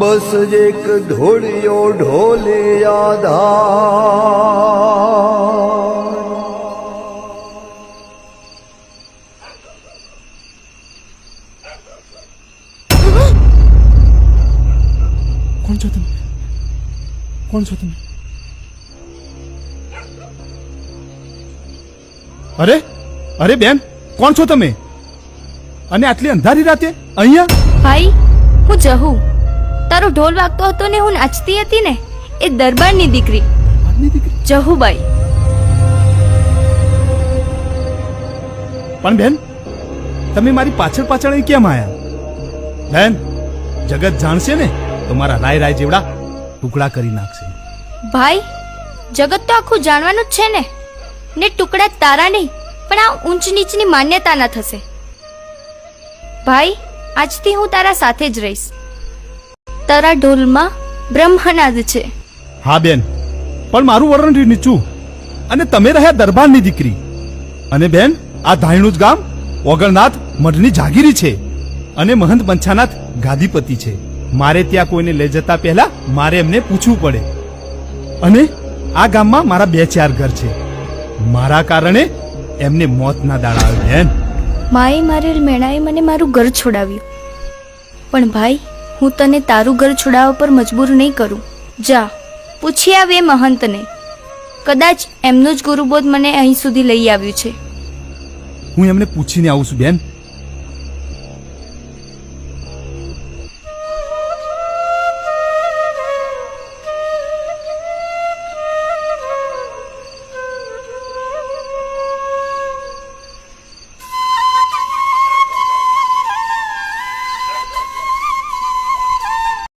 બસ એક ધોળિયો ઢોલે આધા કોણ છો તમે? કોણ છો તમે? અરે અરે બેન કોણ છો તમે? અને આટલી અંધારી રાતે અહીંયા? ભાઈ હું જહું. તારો ઢોલ વાગતો હતો ને હું નાચતી હતી ને એ દરબારની દીકરી જહુબાઈ. પણ બેન તમે મારી પાછળ પાછળ અહીં કેમ આયા? બેન જગત જાણશે ને તો મારા રાય રાય જેવડા ટુકડા કરી નાખશે. ભાઈ જગત તો આખું જાણવાનું જ છે ને. ને ટુકડા તારા નહીં પણ આ ઊંચ નીચની માન્યતાના થશે. ભાઈ આજથી હું તારા સાથે જ રહીશ. તારા ઢોલમાં બ્રહ્મનાદ છે. હા બેન પણ મારું વર્ણ નીચું. અને તમે રહ્યા દરબારની દીકરી. અને બેન આ ધાયણું જ ગામ ઓગણનાથ મઢની જાગીરી છે અને મહંત પંચાનાથ ગાદીપતિ છે. મારે ત્યાં કોઈને લઈ જતા પહેલા મારે એમને પૂછવું પડે. અને આ ગામમાં મારા બે ચાર ઘર છે. મારા કારણે એમને મોતના દાડા આવ્યો બેન. માએ મારે મેણાએ મને મારું ઘર છોડાવ્યું. પણ ભાઈ હું તને તારું ઘર છોડાવવા પર મજબૂર નહીં કરું. જા, પૂછી આવે મહંતને. કદાચ એમનું જ ગુરુબોધ મને અહીં સુધી લઈ આવ્યું છે. હું એમને પૂછીને આવું છું, બેન.